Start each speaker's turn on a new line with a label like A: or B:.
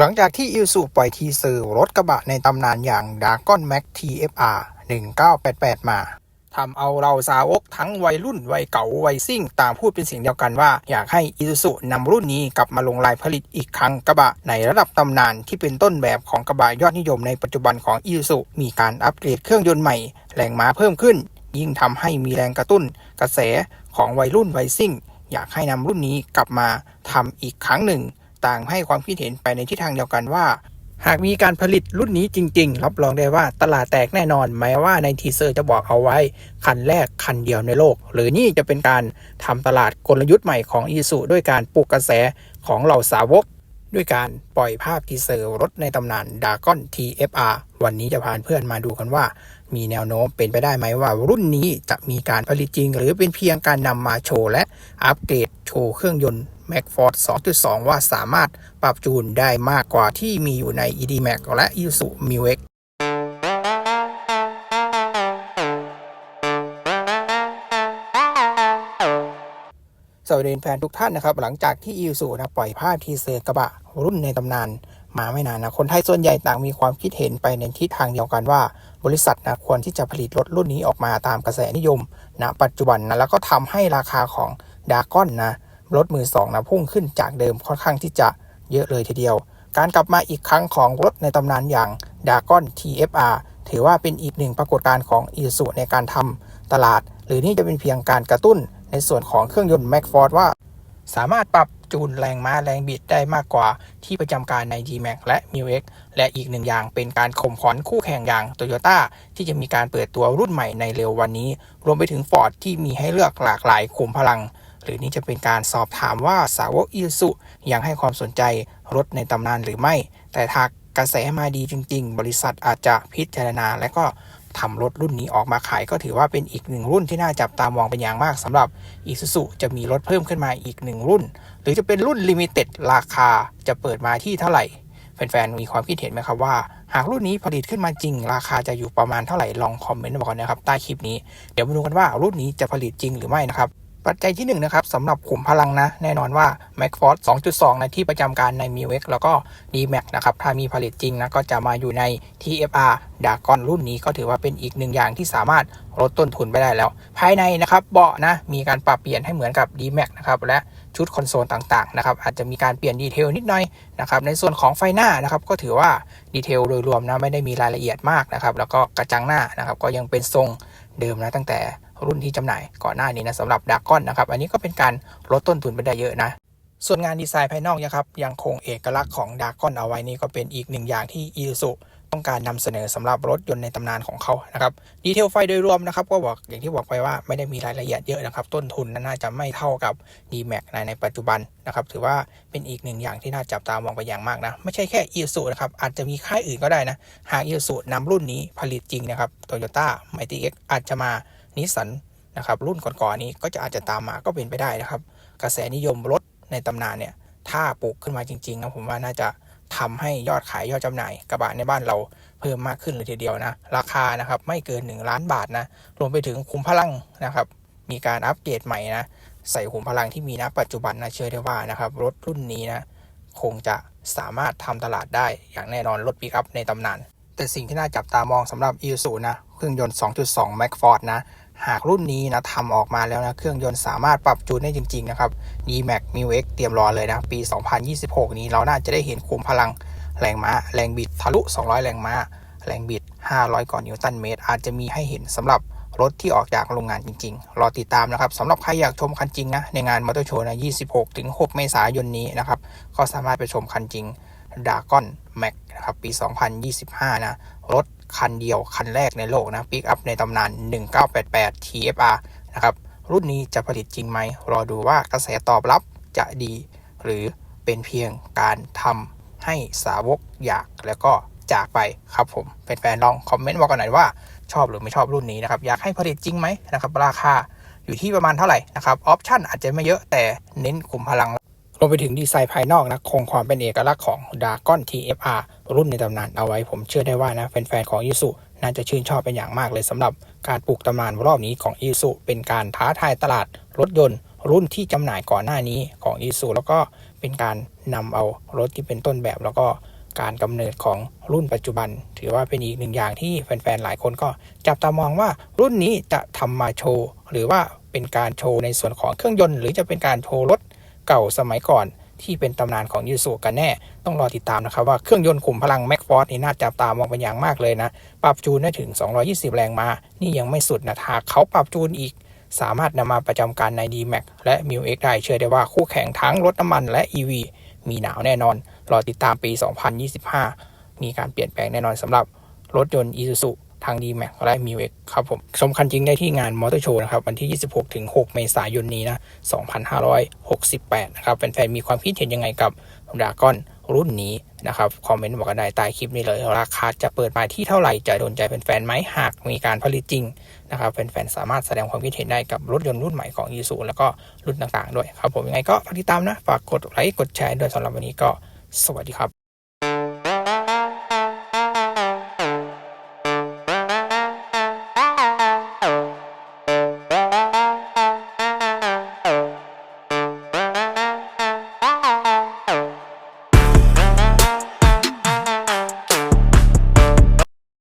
A: หลังจากที่อิ s u ปล่อยทีเซอร์รถกระบะในตำนานอย่าง d a g o n Max TFR 1988 มาทำเอาเราสาวกทั้งวัยรุ่น วัยเก่า วัยซิ่ง ต่างพูดเป็นเสียงเดียวกันว่า อยากให้อิ s u นำรุ่นนี้กลับมาลงลายผลิตอีกครั้งกระบะในระดับตำนานที่เป็นต้นแบบของกระบะยอดนิยมในปัจจุบันของอิ s u มีการอัปเกรดเครื่องยนต์ใหม่ แรงม้าเพิ่มขึ้น ยิ่งทำให้มีแรงกระตุ้น กระแสของวัยรุ่นวัยซิ่ง อยากให้นำรุ่นนี้กลับมาทำอีกครั้งหนึ่ง ต่างให้ความคิดเห็นไปในทิศทางเดียวกันว่า หากมีการผลิตรุ่นนี้จริง ๆ รับรองได้ว่าตลาดแตกแน่นอน แม้ว่าในทีเซอร์จะบอกเอาไว้ คันแรกคันเดียวในโลก หรือนี่จะเป็นการทำตลาดกลยุทธ์ใหม่ของอีสุด้วยการปลุกกระแสของเหล่าสาวกด้วยการปล่อยภาพทีเซอร์รถในตำนานดากอน TFR วันนี้จะพาเพื่อนมาดูกันว่า มีแนวโน้มเป็นไปได้ไหมว่า รุ่นนี้จะมีการผลิตจริง หรือเป็นเพียงการนำมาโชว์และอัปเกรดโชว์เครื่องยนต์ m a c f o r d 2.2 ว่าสามารถปรับจูนได้มากกว่าที่มีอยู่ใน ED Max และ Isuzu m u x สวัสดีแฟนทุกท่านนะครับ หลังจากที่อิ s u นะปล่อยภาพทีเซอร์กระบะ รุ่นในตำนาน มาไม่นานนะคนไทยส่วนใหญ่ต่างมีความคิดเห็นไปในทิศทางเดียวกันว่า บริษัทนะควรที่จะผลิตรถรุ่นนี้ออกมาตามกระแสนิยมณปัจจุบันนะแล้วก็ทำให้ราคาของดากอนนะ รถมือสองนะพุ่งขึ้นจากเดิมค่อนข้างที่จะเยอะเลยทีเดียว การกลับมาอีกครั้งของรถในตำนานอย่างดากอน TFR ถือว่าเป็นอีกหนึ่งปรากฏการณ์ของอิ s u ในการทำตลาด หรือนี่จะเป็นเพียงการกระตุ้นในส่วนของเครื่องยนต์ m a c f o r d ว่า สามารถปรับจูนแรงม้าแรงบิดได้มากกว่าที่ประจำการใน G-Max และ m i x และอีกหนึ่งอย่างเป็นการข่มขวัญคู่แข่งอย่าง Toyota ที่จะมีการเปิดตัวรุ่นใหม่ในเร็ววันนี้ รวมไปถึง Ford ที่มีให้เลือกหลากหลายขุมพลัง หรือนี่จะเป็นการสอบถามว่าสาวกอิสุยังให้ความสนใจรถในตำนานหรือไม่ แต่ถ้ากระแสมาดีจริง ๆ บริษัทอาจจะพิจารณาและก็ทำรถรุ่นนี้ออกมาขายก็ถือว่าเป็นอีกหนึ่งรุ่นที่น่าจับตามองเป็นอย่างมากสำหรับ i s u z u จะมีรถเพิ่มขึ้นมาอีกหนึ่งรุ่น หรือจะเป็นรุ่นลิมิเต็ดราคาจะเปิดมาที่เท่าไหร่แฟนๆมีความคิดเห็นไหมครับว่า หากรุ่นนี้ผลิตขึ้นมาจริง ราคาจะอยู่ประมาณเท่าไหร่ลองคอมเมนต์บอกกันนะครับใต้คลิปนี้ เดี๋ยวมาดูกันว่ารุ่นนี้จะผลิตจริงหรือไม่นะครับ ปัจจัยที่1นนะครับสำหรับขุมพลังนะ แน่นอนว่า m a c f o r d 2.2 ในที่ประจำการใน m i w x แล้วก็ d m a x นะครับ ถ้ามีผลิตจริงนะ ก็จะมาอยู่ใน TFR d a g o n รุ่นนี้ก็ถือว่าเป็นอีกหนึ่งอย่างที่สามารถลดต้นทุนไปได้แล้ว ภายในนะครับเบาะนะ มีการปรับเปลี่ยนให้เหมือนกับ d m a x นะครับ และชุดคอนโซลต่างๆนะครับอาจจะมีการเปลี่ยนดีเทลนิดหน่อยนะครับในส่วนของไฟหน้านะครับก็ถือว่าดีเทลโดยรวมนะไม่ได้มีรายละเอียดมากนะครับแล้วก็กระจังหน้านะครับก็ยังเป็นทรงเดิมนะตั้งแต่ รุ่นที่จำหน่ายก่อนหน้านี้นะสำหรับดากอนนะครับ อันนี้ก็เป็นการลดต้นทุนไปได้เยอะนะ ส่วนงานดีไซน์ภายนอกนะครับยังคงเอกลักษณ์ของดากอนเอาไว้นี่ก็เป็นอีกหนึ่งอย่างที่อีซูต้องการนำเสนอสำหรับรถยนต์ในตำนานของเขานะครับดีเทลไฟโดยรวมนะครับก็บอกอย่างที่บอกไปว่าไม่ได้มีรายละเอียดเยอะนะครับ ต้นทุนน่าจะไม่เท่ากับ d m a x ในในปัจจุบันนะครับ ถือว่าเป็นอีกหนึ่งอย่างที่น่าจับตามองไปอย่างมากนะ ไม่ใช่แค่อีซูนะครับ อาจจะมีค่ายอื่นก็ได้นะ หากอีซูนำรุ่นนี้ผลิตจริงนะครับโตโยต้าไมตี้เอ็กอาจจะมา นิสสันนะครับรุ่นก่อนๆนี้ก็จะอาจจะตามมาก็เป็นไปได้นะครับ กระแสนิยมรถในตำนานเนี่ยถ้าปลูกขึ้นมาจริงๆนะผมว่าน่าจะทำให้ยอดขายยอดจำหน่ายกระบะในบ้านเราเพิ่มมากขึ้นเลยทีเดียวนะ ราคานะครับไม่เกิน 1 ล้านบาทนะ รวมไปถึงคุมพลังนะครับ มีการอัปเกรดใหม่นะ ใส่ขุมพลังที่มีณปัจจุบันนะเชื่อได้ว่านะครับ รถรุ่นนี้นะ คงจะสามารถทำตลาดได้อย่างแน่นอนรถปิกอัพในตำนาน แต่สิ่งที่น่าจับตามองสำหรับ i s u นะ เครื่องยนต์ 2.2 m a c f o r d นะ หากรุ่นนี้นะทำออกมาแล้วนะ เครื่องยนต์สามารถปรับจูนได้จริง ๆ นะครับ D-Max m i x เตรียมรอเลยนะ ปี 2026 นี้เราน่าจะได้เห็นคุมพลังแรงม้า แรงบิดทะลุ 200 แรงม้า แรงบิด 500กว่านิวตันเมตร อาจจะมีให้เห็นสำหรับรถที่ออกจากโรงงานจริง ๆ รอติดตามนะครับสำหรับใครอยากชมคันจริงนะ ในงานมอเตอร์โชว์นะ 26 ถึง 6 เมษายนนี้นะครับ ก็สามารถไปชมคันจริงดากอนแม็กนะครับ ปี 2025 นะ รถ คันเดียวคันแรกในโลกนะปิกอัพในตำนาน 1988 TFR นะครับ รุ่นนี้จะผลิตจริงไหม รอดูว่ากระแสตอบรับจะดี หรือเป็นเพียงการทำให้สาวกอยากแล้วก็จากไปครับผมแฟนๆลองคอมเมนต์บอกกันหน่อยว่าชอบหรือไม่ชอบรุ่นนี้นะครับ อยากให้ผลิตจริงไหมนะครับ ราคาอยู่ที่ประมาณเท่าไหร่นะครับออปชั่นอาจจะไม่เยอะแต่เน้นขุมพลัง รวมไปถึงดีไซน์ภายนอกนะคงความเป็นเอกลักษณ์ของ d a g o n TFR รุ่นในตำนานเอาไว้ ผมเชื่อได้ว่านะแฟนๆของอิสุน่าจะชื่นชอบเป็นอย่างมากเลยสำหรับการปลูกตำนานรอบนี้ของอิสุเป็นการท้าทายตลาดรถยนต์ รุ่นที่จำหน่ายก่อนหน้านี้ของอิสุแล้วก็เป็นการนำเอารถที่เป็นต้นแบบแล้วก็การกำเนิดของรุ่นปัจจุบัน ถือว่าเป็นอีกหนึ่งอย่างที่แฟนๆ หลายคนก็จับตามองว่ารุ่นนี้จะทำมาโชว์ หรือว่าเป็นการโชว์ในส่วนของเครื่องยนต์ หรือจะเป็นการโชว์รถ เก่าสมัยก่อนที่เป็นตำนานของยูสุกันแน่ ต้องรอติดตามนะครับว่าเครื่องยนต์ขุมพลังแม็กฟอร์นี่น่าจับตามองเป็นอย่างมากเลยนะ ปรับจูนได้ถึง 220 แรงมา นี่ยังไม่สุดนะหากเขาปรับจูนอีก สามารถนำมาประจำการใน D-Max และ m ิ x ได้เชื่อได้ว่าคู่แข่งทั้งรถน้ำมันและ EV มีหนาวแน่นอน รอติดตามปี 2025 มีการเปลี่ยนแปลงแน่นอนสำหรับรถยนต์ Isuzu ทาง D-Max และ m ิ x ครับผมชมคันจริงได้ที่งานมอเตอร์โชว์นะครับวันที่ 26ถึง6เมษายนนี้นะ 2568 นะครับแฟนๆมีความคิดเห็นยังไงกับดาก้อนรุ่นนี้นะครับคอมเมนต์บอกกันได้ใต้คลิปนี้เลย ราคาจะเปิดมาที่เท่าไหร่จะโดนใจแฟนๆไหมหากมีการผลิตจริงนะครับแฟนๆสามารถแสดงความคิดเห็นได้กับรถยนต์รุ่นใหม่ของ i s u แล้วก็รุ่นต่างๆ ด้วยครับผมยังไงก็ฝากติดตามนะฝากกดไลค์กดแชร์ด้วยสำหรับวันนี้ก็สวัสดีครับ